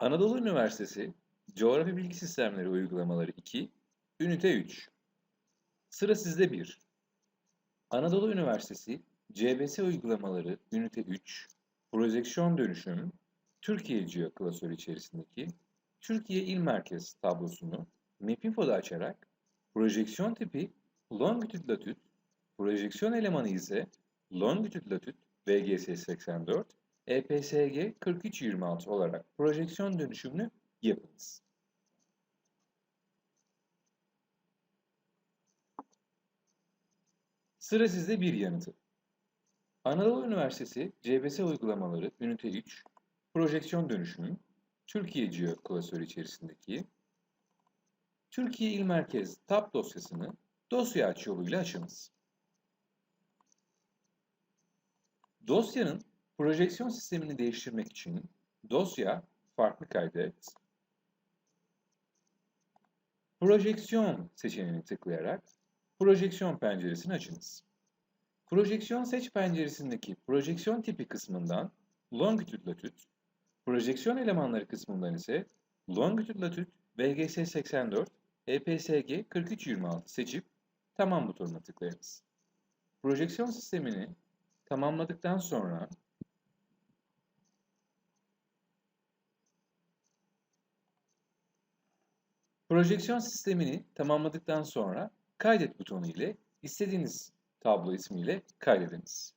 Anadolu Üniversitesi Coğrafi Bilgi Sistemleri Uygulamaları 2, Ünite 3. Sıra sizde 1. Anadolu Üniversitesi CBS Uygulamaları Ünite 3, Projeksiyon Dönüşüm, Türkiye Geo klasörü içerisindeki Türkiye İl Merkez tablosunu Mapinfo'da açarak projeksiyon tipi longitude latitude, projeksiyon elemanı ise longitude latitude VGS 84, EPSG 4326 olarak projeksiyon dönüşümünü yapınız. Sıra sizde bir yanıtı. Anadolu Üniversitesi CBS uygulamaları Ünite 3, projeksiyon dönüşümü, Türkiye Geo klasörü içerisindeki Türkiye İl Merkez tab dosyasını dosya aç yoluyla açınız. Dosyanın projeksiyon sistemini değiştirmek için dosya farklı kaydet, projeksiyon seçeneğini tıklayarak projeksiyon penceresini açınız. Projeksiyon seç penceresindeki projeksiyon tipi kısmından longitude latitude, projeksiyon elemanları kısmından ise longitude latitude VGS 84 EPSG 4326 seçip tamam butonuna tıklayınız. Projeksiyon sistemini tamamladıktan sonra projeksiyon sistemini tamamladıktan sonra kaydet butonu ile istediğiniz tablo ismiyle kaydediniz.